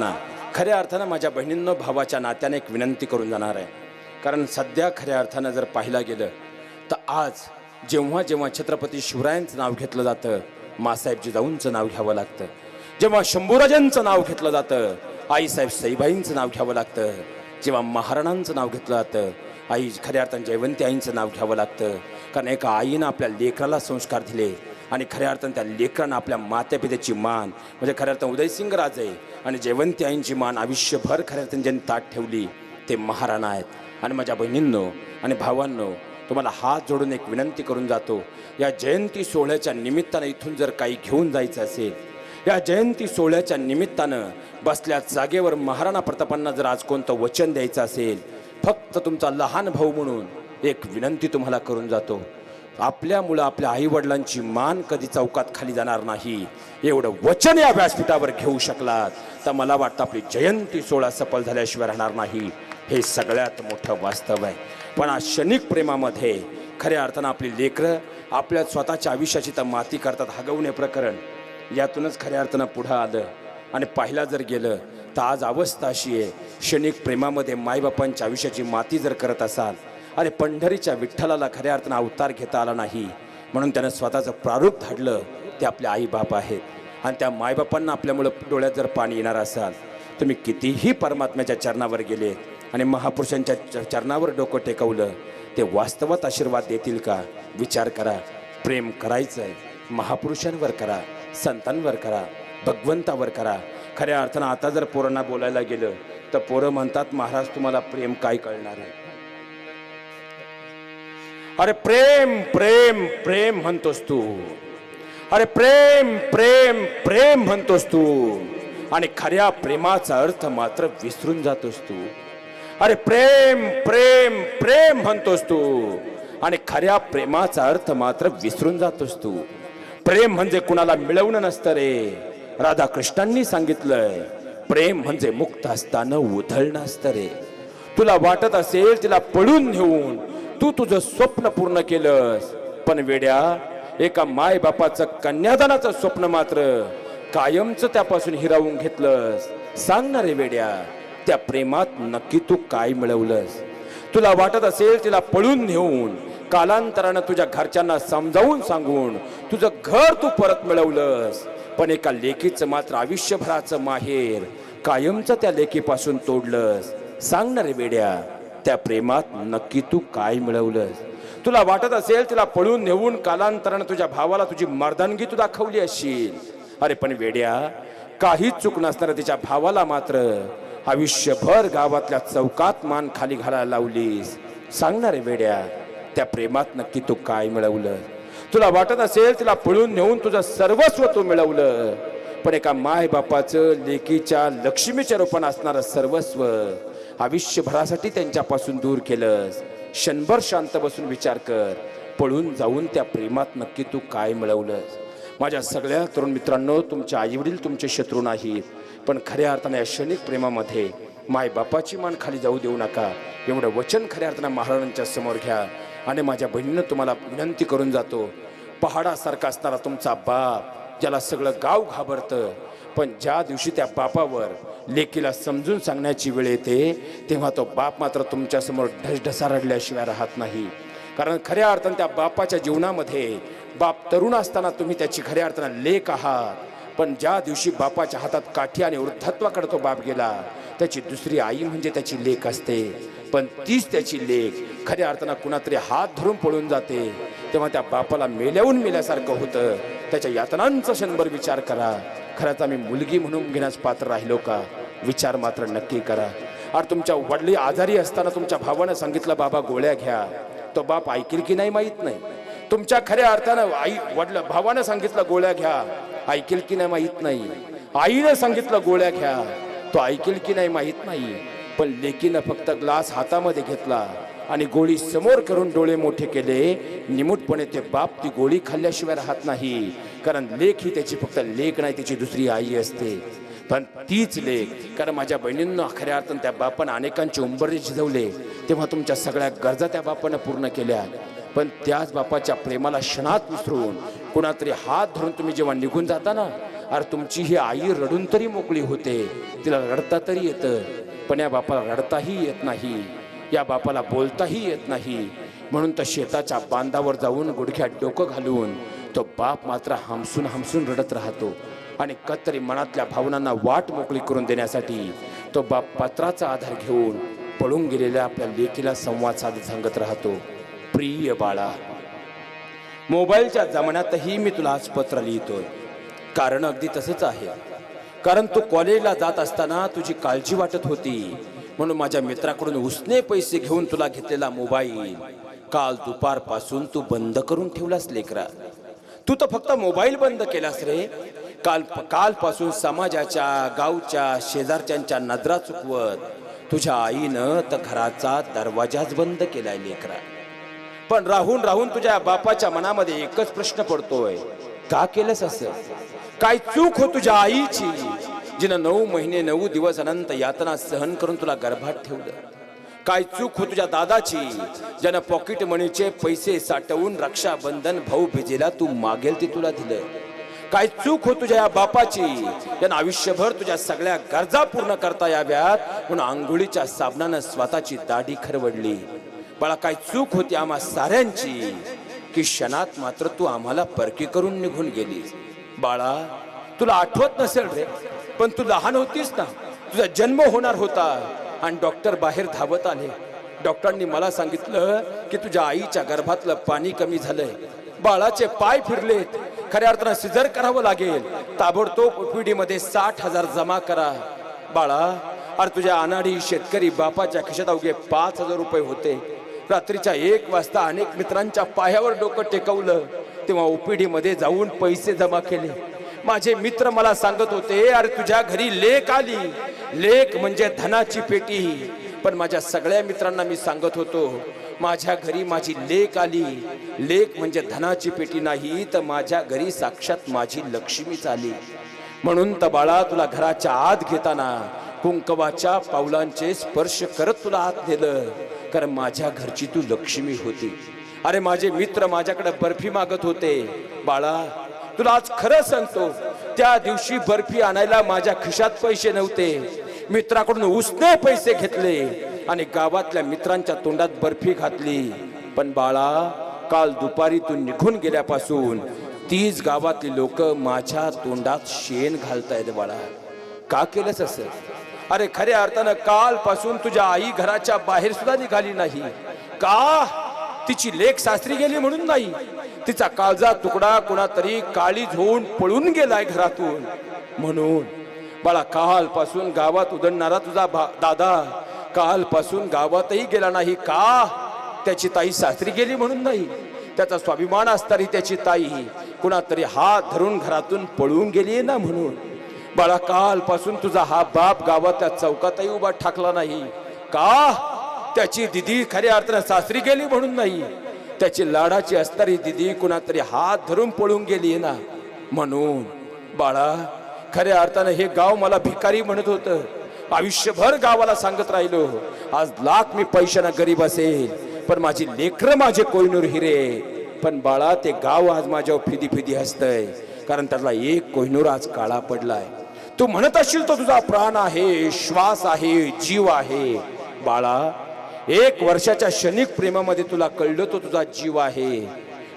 ना खऱ्या अर्थानं माझ्या बहिणींनो भावाच्या नात्याने एक विनंती करून जाणार आहे. कारण सध्या खऱ्या अर्थानं जर पाहिलं गेलं तर आज जेव्हा जेव्हा छत्रपती शिवरायांचं नाव घेतलं जातं मासाहेबजी जाऊंचं नाव घ्यावं लागतं जेव्हा शंभूराजांचं नाव घेतलं जातं आईसाहेब सईबाईंचं नाव घ्यावं लागतं जेव्हा महाराणांचं नाव घेतलं जातं आई खऱ्या अर्थानं जयवंती आईंचं नाव घ्यावं लागतं कारण एका आईनं आपल्या लेकराला संस्कार दिले आणि खऱ्या अर्थानं त्या लेकरांना आपल्या मात्यापित्याची मान म्हणजे खऱ्या अर्थानं उदयसिंग राजे आणि जयवंती आईंची मान आयुष्यभर खऱ्या अर्थानं ज्यांनी ताट ठेवली ते महाराणा आहेत. आणि माझ्या बहिणींनो आणि भावांनो तुम्हाला हात जोडून एक विनंती करून जातो या जयंती सोहळ्याच्या निमित्तानं इथून जर काही घेऊन जायचं असेल या जयंती सोहळ्याच्या निमित्तानं बसल्या जागेवर महाराणा प्रतापांना जर आज कोणतं वचन द्यायचं असेल फक्त तुमचा लहान भाऊ म्हणून एक विनंती तुम्हाला करून जातो. आपल्यामुळं आपल्या आईवडिलांची मान कधी चौकात खाली जाणार नाही. एवढं वचन या व्यासपीठावर घेऊ शकलात. तर मला वाटतं आपली जयंती सोहळा सफल झाल्याशिवाय राहणार नाही. हे सगळ्यात मोठं वास्तव आहे. पण आज क्षणिक प्रेमामध्ये खऱ्या अर्थानं आपली लेकरं आपल्या स्वतःच्या आयुष्याची तर माती करतात हगवणे प्रकरण. यातूनच खऱ्या अर्थानं पुढं आलं. आणि पाहिला जर गेलं तर आज अवस्था अशी आहे. क्षणिक प्रेमामध्ये मायबापांच्या आयुष्याची माती जर करत असाल अरे पंढरीच्या विठ्ठलाला खऱ्या अर्थानं अवतार घेता आला नाही. म्हणून त्यानं स्वतःचं प्रारूप धाडलं. ते आपले आईबाप आहेत. आणि त्या मायबापांना आपल्यामुळं डोळ्यात जर पाणी येणार असाल तुम्ही कितीही परमात्म्याच्या चरणावर गेले आणि महापुरुषांच्या च- चरणावर डोकं टेकवलं ते वास्तवात आशीर्वाद देतील का? विचार करा. प्रेम करायचं आहे महापुरुषांवर करा. संतांवर करा. भगवंतावर करा. खऱ्या अर्थानं आता जर पोरांना बोलायला गेलं तर पोरं म्हणतात महाराज तुम्हाला प्रेम काय कळणार आहे? अरे प्रेम प्रेम प्रेम म्हणतोस तू. अरे प्रेम प्रेम प्रेम म्हणतोस तू. आणि खऱ्या प्रेमाचा अर्थ मात्र विसरून जातोस तू. अरे प्रेम प्रेम प्रेम म्हणतोस तू. आणि खऱ्या प्रेमाचा अर्थ मात्र विसरून जातोस तू. प्रेम म्हणजे कुणाला मिळवणं नसतं रे. राधाकृष्णांनी सांगितलंय प्रेम म्हणजे मुक्त असताना उधळणं असतं रे. तुला वाटत असेल तिला पळून घेऊन तू तुझं स्वप्न पूर्ण केलंस. पण वेड्या एका माय बापाचं कन्यादानाचं स्वप्न मात्र कायमच त्यापासून हिरावून घेतलंस. सांग ना रे वेड्या त्या प्रेमात नक्की तू काय मिळवलंस? तुला वाटत असेल तिला पळून नेऊन कालांतरानं तुझ्या घरच्यांना समजावून सांगून तुझं घर तू परत मिळवलंस. पण एका लेखीचं मात्र आयुष्यभराचं माहेर कायमचं त्या लेखीपासून तोडलंस. सांग ना रे वेड्या त्या प्रेमात नक्की तू काय मिळवलंस? तुला वाटत असेल तिला पळून नेऊन कालांतरानं तुझ्या भावाला तुझी मर्दानगी तू दाखवली असशील अरे पण वेड्या काहीच चूक नसणाऱ्या तिच्या भावाला मात्र आयुष्यभर गावातल्या चौकात मान खाली घालायला लावलीस. सांगणार रे वेड्या त्या प्रेमात नक्की तू काय मिळवलं तुला वाटत असेल तिला पळून नेऊन तुझं सर्वस्व तू मिळवलं पण एका माय बापाचं लेकीच्या लक्ष्मीच्या रूपानं असणारं सर्वस्व आयुष्यभरासाठी त्यांच्यापासून दूर केलंस. क्षणभर शांत बसून विचार कर. पळून जाऊन त्या प्रेमात नक्की तू काय मिळवलंस? माझ्या सगळ्या तरुण मित्रांनो तुमचे आईवडील तुमचे शत्रू नाहीत. पण खऱ्या अर्थाने या क्षणिक प्रेमामध्ये माय बापाची मान खाली जाऊ देऊ नका. एवढं वचन खऱ्या अर्थानं महाराजांच्या समोर घ्या. आणि माझ्या बहिणीनं तुम्हाला विनंती करून जातो. पहाडासारखा असणारा तुमचा बाप ज्याला सगळं गाव घाबरतं पण ज्या दिवशी त्या बापावर लेकीला समजून सांगण्याची वेळ येते तेव्हा तो बाप मात्र तुमच्यासमोर ढसढसा रडल्याशिवाय राहत नाही. कारण खऱ्या अर्थानं त्या बापाच्या जीवनामध्ये बाप तरुण असताना तुम्ही त्याची खऱ्या अर्थानं लेख आहात. पण ज्या दिवशी बापाच्या हातात काठी आणि वृद्धत्वाकडे तो बाप गेला त्याची दुसरी आई म्हणजे त्याची लेख असते. पण तीच त्याची लेख खऱ्या अर्थानं कुणातरी हात धरून पळून जाते. तेव्हा त्या बापाला मेल्याहून मेल्यासारखं होतं. त्याच्या यातनांचा क्षणभर विचार करा. खरंच आम्ही मुलगी म्हणून घेण्यास पात्र राहिलो का? विचार मात्र नक्की करा. अरे तुमच्या वडली आजारी असताना तुमच्या भावानं सांगितलं बाबा गोळ्या घ्या. तो बाप ऐकेल की नाही माहीत नाही. तुमच्या खऱ्या अर्थानं आई वडलं भावानं सांगितलं गोळ्या घ्या. ऐकेल की नाही माहीत नाही. आईनं सांगितलं गोळ्या घ्या. तो ऐकेल की नाही माहीत नाही. पण लेकीनं फक्त ग्लास हातामध्ये घेतला. आणि गोळी समोर करून डोळे मोठे केले. निमूटपणे ते बाप ती गोळी खाल्ल्याशिवाय राहत नाही. कारण लेख ही त्याची फक्त लेख नाही त्याची दुसरी आई असते. पण तीच लेख कारण माझ्या बहिणींना खऱ्या अर्थानं त्या बापानं अनेकांचे उंबरे झिजवले. तेव्हा तुमच्या सगळ्या गरजा त्या बापानं पूर्ण केल्या. पण त्याच बापाच्या प्रेमाला क्षणात विसरून कुणातरी हात धरून तुम्ही जेव्हा निघून जाता ना अरे तुमची ही आई रडून तरी मोकळी होते. तिला रडता तरी येतं पण या बापाला रडताही येत नाही. या बापाला बोलताही येत नाही. म्हणून तर शेताच्या बांधावर जाऊन गुडघ्यात डोकं घालून तो बाप मात्र हमसून हमसून रडत राहतो आणि कत्तरी मनातल्या भावनांना वाट मोकळी करून देण्यासाठी तो बाप पत्राचा आधार घेऊन पळून गेलेल्या आपल्या लेकीला संवाद साधत सांगत राहतो प्रिय बाळा मोबाईलच्या जमान्यातही मी तुला आज पत्र लिहितोय. कारण अगदी तसंच आहे. कारण तू कॉलेजला जात असताना तुझी काळजी वाटत होती. म्हणून माझ्या मित्राकडून उसने पैसे घेऊन तुला घेतलेला मोबाईल. काल दुपारपासून तू बंद करून ठेवलास लेकरा. तू तर फक्त मोबाईल बंद केलास रे. काल कालपासून समाजाच्या गावच्या शेजारच्यांच्या नजरा चुकवत तुझ्या आईनं तर घराचा दरवाजाच बंद केलाय लेकरा. पण राहून राहून तुझ्या बापाच्या मनामध्ये एकच प्रश्न पडतोय. का केलंस असं? काय चूक हो तुझ्या आईची? जिनं नऊ महिने नऊ दिवस अनंत यातना सहन करून तुला गर्भात ठेवलं. काय चूक हो तुझ्या दादाची ज्यानं पॉकेट मनीचे पैसे साठवून रक्षाबंधन भाऊ बिजेला तू मागेल ते तुला दिलं. काय चूक हो तुझ्या या बापाची ज्यानं आयुष्यभर तुझ्या सगळ्या गरजा पूर्ण करता याव्यात म्हणून आंघोळीच्या साबणानं स्वतःची दाढी खरवडली. बाळा काय चूक होती आम्हा साऱ्यांची की क्षणात मात्र तू आम्हाला परकी करून निघून गेलीस बाळा तुला आठवत नसेल रे? पण तू लहान होतीस ना तुझा जन्म होणार होता. आणि डॉक्टर बाहेर धावत आले. डॉक्टरांनी मला सांगितलं की तुझ्या आईच्या गर्भातलं पाणी कमी झालंय. बाळाचे पाय फिरलेत. खऱ्या अर्थानं सिजर करावं लागेल. ताबडतोब ओपीडीमध्ये साठ हजार जमा करा. बाळा अरे तुझ्या अनाडी शेतकरी बापाच्या खिशात अवघे पाच हजार रुपये होते. रात्रीच्या एक वाजता अनेक मित्रांच्या पायावर डोकं टेकवलं. तेव्हा ओपीडीमध्ये जाऊन पैसे जमा केले. माझे मित्र मला सांगत होते अरे तुझ्या घरी लेक आली. लेक म्हणजे धनाची पेटी. पण माझ्या सगळ्या मित्रांना मी सांगत होतो माझ्या घरी माझी लेक आली. लेक म्हणजे धनाची पेटी नाही तर माझ्या घरी साक्षात माझी लक्ष्मीच आली. म्हणून तर बाळा तुला घराच्या आत घेताना कुंकवाच्या पावलांचे स्पर्श करत तुला आत नेलं कारण माझ्या घरची तू लक्ष्मी होती. अरे माझे मित्र माझ्याकडे बर्फी मागत होते. बाळा तुला आज खरं सांगतो त्या दिवशी बर्फी आणायला माझ्या खिशात पैसे नव्हते. मित्राकडून उसने पैसे घेतले आणि गावातल्या मित्रांच्या तोंडात बर्फी घातली. पण बाळा काल दुपारी तू निघून गेल्यापासून तीच गावातली लोक माझ्या तोंडात शेण घालतायत बाळा. का केलंस असं? अरे खऱ्या अर्थानं कालपासून तुझ्या आई घराच्या बाहेर सुद्धा निघाली नाही. का? तिची लेख सासरी गेली म्हणून नाही. तिचा काळजा तुकडा कोणातरी काळी होऊन पळून गेलाय घरातून. म्हणून बाळा कालपासून गावात उदडणारा तुझा भा- दादा कालपासून गावातही गेला नाही का? त्याची ताई सासरी गेली म्हणून नाही. त्याचा स्वाभिमान असणारी त्याची ताई कुणातरी हात धरून घरातून पळून गेली ना म्हणून. बाळा कालपासून तुझा हा बाप गावात त्या चौकातही उभा ठाकला नाही. का? त्याची दिदी खऱ्या अर्थानं सासरी गेली म्हणून नाही. त्याची लाडाची असणारी दिदी कुणातरी हात धरून पळून गेली ना? म्हणून बाळा खऱ्या अर्थानं हे गाव मला भिकारी म्हणत होतं. आयुष्यभर गावाला सांगत राहिलो. आज लाख मी पैशाना गरीब असेल पण माझी लेकरं माझे कोयनूर हिरे. पण बाळा ते गाव आज माझ्यावर फिदी फिदी हसतय कारण त्यातला एक कोहिनूर आज काळा पडलाय. तू म्हणत असशील तो तुझा प्राण आहे श्वास आहे जीव आहे. बाळा एक वर्षाच्या क्षणिक प्रेमामध्ये तुला कळलं तो तुझा जीव आहे.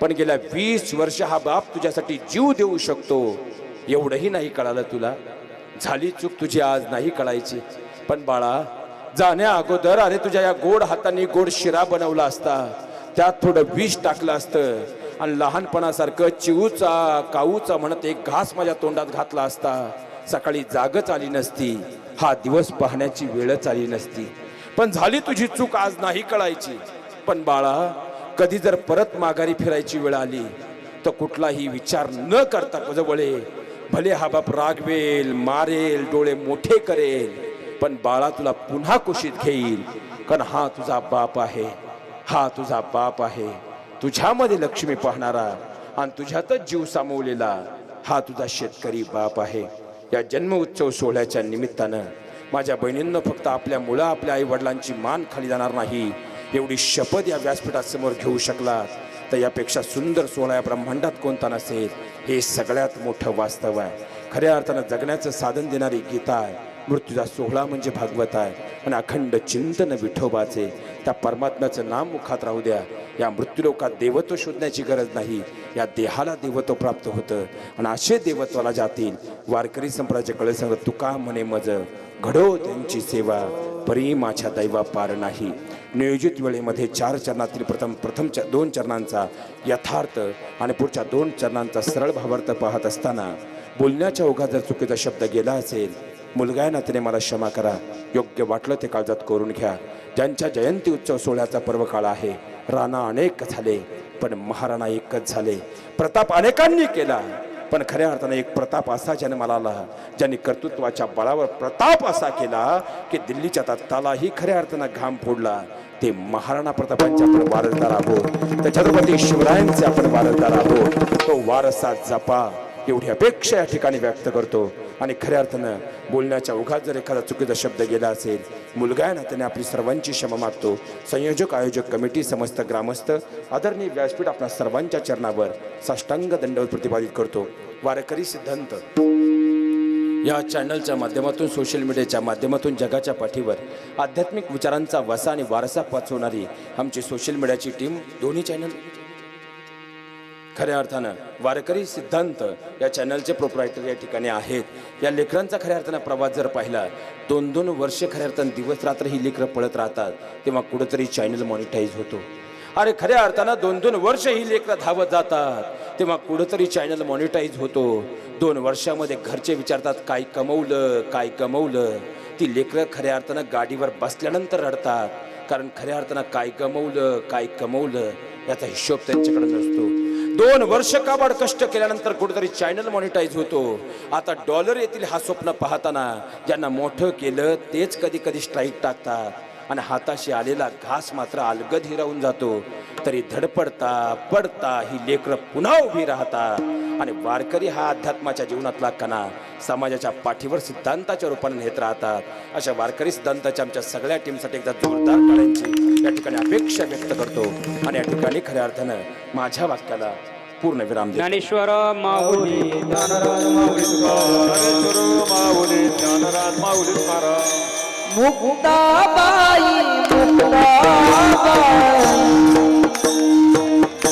पण गेल्या वीस वर्ष हा बाप तुझ्यासाठी जीव देऊ शकतो. एवढंही नाही कळालं तुला. झाली चूक तुझी आज नाही कळायची. पण बाळा जाण्या अगोदर अरे तुझ्या या गोड हाताने गोड शिरा बनवला असता. त्यात थोडं विष टाकलं असतं. आणि लहानपणासारखं चिऊचा काऊचा म्हणत एक घास माझ्या तोंडात घातला असता. सकाळी जागच आली नसती. हा दिवस पाहण्याची वेळच आली नसती. पण झाली तुझी चूक आज नाही कळायची. पण बाळा कधी जर परत माघारी फिरायची वेळ आली तर कुठलाही विचार न करता जवळे भले हा बाप रागवेल मारेल डोळे मोठे करेल पण बाळा तुला पुन्हा कुशीत घेईल. कारण हा तुझा बाप आहे हा तुझा बाप आहे. तुझ्यामध्ये लक्ष्मी पाहणारा आणि तुझ्यातच जीव सामावलेला हा तुझा शेतकरी बाप आहे. या जन्म उत्सव सोहळ्याच्या निमित्तानं माझ्या बहिणींना फक्त आपल्या मुलं आपल्या आई वडिलांची मान खाली जाणार नाही. एवढी शपथ या व्यासपीठासमोर घेऊ शकलात. तर यापेक्षा सुंदर सोहळा या ब्रह्मांडात कोणता नसेल हे सगळ्यात मोठं वास्तव आहे. खऱ्या अर्थानं जगण्याचं साधन देणारी गीता आहे. मृत्यूचा सोहळा म्हणजे भागवत आहे. आणि अखंड चिंतन विठोबाचे. त्या परमात्म्याचं नाम मुखात राहू द्या. या मृत्यूलोकात देवत्व शोधण्याची गरज नाही. या देहाला देवत्व प्राप्त होतं. आणि असे देवत्वाला जातील. वारकरी संप्रदायाचे कळे सांगत तुका म्हणे मज. घडो त्यांची सेवा. परी माझ्या दैवा पार नाही. नियोजित वेळेमध्ये चार चरणातील प्रथम प्रथम च दोन चरणांचा यथार्थ आणि पुढच्या दोन चरणांचा सरळ भावार्थ पाहत असताना बोलण्याच्या ओघात जर चुकीचा शब्द गेला असेल. मुलगा आहे नात्याने मला क्षमा करा. योग्य वाटलं ते काळजात करून घ्या. ज्यांच्या जयंती उत्सव सोहळ्याचा पर्व काळ आहे राणा अनेक झाले पण महाराणा एकच झाले. प्रताप अनेकांनी केला पण खऱ्या अर्थाने एक प्रताप असा जन्माला आला ज्यांनी कर्तृत्वाच्या बळावर प्रताप असा केला की दिल्लीच्या तत्तालाही खऱ्या अर्थानं घाम फोडला. ते महाराणा प्रतापांचे आपण वारसदार आहोत. त्या छत्रपती शिवरायांचे आपण वारसदार आहोत. तो वारसा जपा. एवढी अपेक्षा या ठिकाणी व्यक्त करतो. आणि खऱ्या अर्थानं बोलण्याच्या ओघात जर एखादा चुकीचा शब्द गेला असेल मुलगा आहे ना त्याने आपली सर्वांची क्षमा मागतो. संयोजक आयोजक कमिटी समस्त ग्रामस्थ आदरणीय व्यासपीठ आपल्या सर्वांच्या चरणावर साष्टांग दंडवत प्रतिपादित करतो. वारकरी सिद्धांत. या चॅनलच्या माध्यमातून सोशल मीडियाच्या माध्यमातून जगाच्या पाठीवर आध्यात्मिक विचारांचा वसा आणि वारसा पाचवणारी आमची सोशल मीडियाची टीम दोन्ही चॅनल खऱ्या अर्थानं वारकरी सिद्धांत या चॅनलचे प्रोप्रायटर या ठिकाणी आहेत. या लेकरांचा खऱ्या अर्थानं प्रवास जर पाहिला दोन दोन वर्ष खऱ्या अर्थानं दिवस रात्र ही लेकरं पळत राहतात तेव्हा कुठंतरी चॅनल मॉनिटाईज होतो. अरे खऱ्या अर्थानं दोन दोन वर्ष ही लेकरं धावत जातात तेव्हा कुठंतरी चॅनल मॉनिटाईज होतो. दोन वर्षामध्ये घरचे विचारतात काय कमवलं काय कमवलं? ती लेकरं खऱ्या अर्थानं गाडीवर बसल्यानंतर रडतात कारण खऱ्या अर्थानं काय कमवलं काय कमवलं याचा हिशोब त्यांच्याकडे नसतो. दोन वर्ष काबाड कष्ट केल्यानंतर कुठेतरी चॅनल मॉनिटाईज होतो. आता डॉलर येतील हा स्वप्न पाहताना ज्यांना मोठं केलं तेच कधी कधी स्ट्राईक टाकतात. आणि हाताशी आलेला घास मात्र अलगद हिरावून जातो. तरी धडपडता पडता ही लेकरं पुन्हा उभी राहतात. आणि वारकरी हा अध्यात्माच्या जीवनातला कणा. समाजाच्या पाठीवर सिद्धांताच्या रूपाने नेत राहतात. अशा वारकरी सिद्धांताच्या आमच्या सगळ्या टीमसाठी एकदा जोरदार टाळ्यांची या ठिकाणी अपेक्षा व्यक्त करतो. आणि या ठिकाणी खऱ्या अर्थानं माझ्या वाक्याला पूर्ण विराम ज्ञानेश्वर माऊली ज्ञानराज माऊली ज्ञानेश्वर माऊली ज्ञानराज माऊली महाराज मुक्ताबाई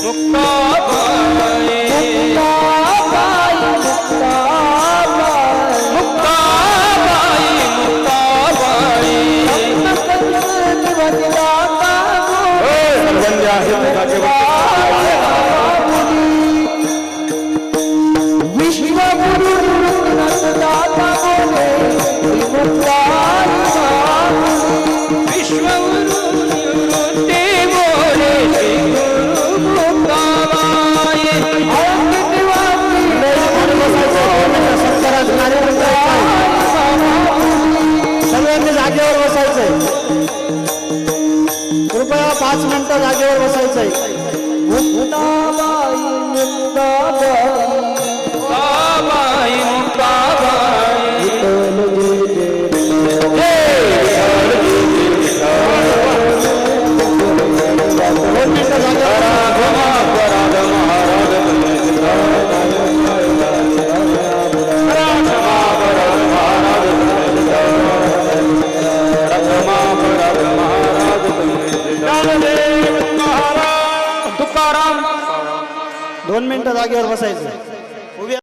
मुक्ताबाई पाच मिनिटं जागेवर बसायचंय मुक्ताबाई मुक्ताबाई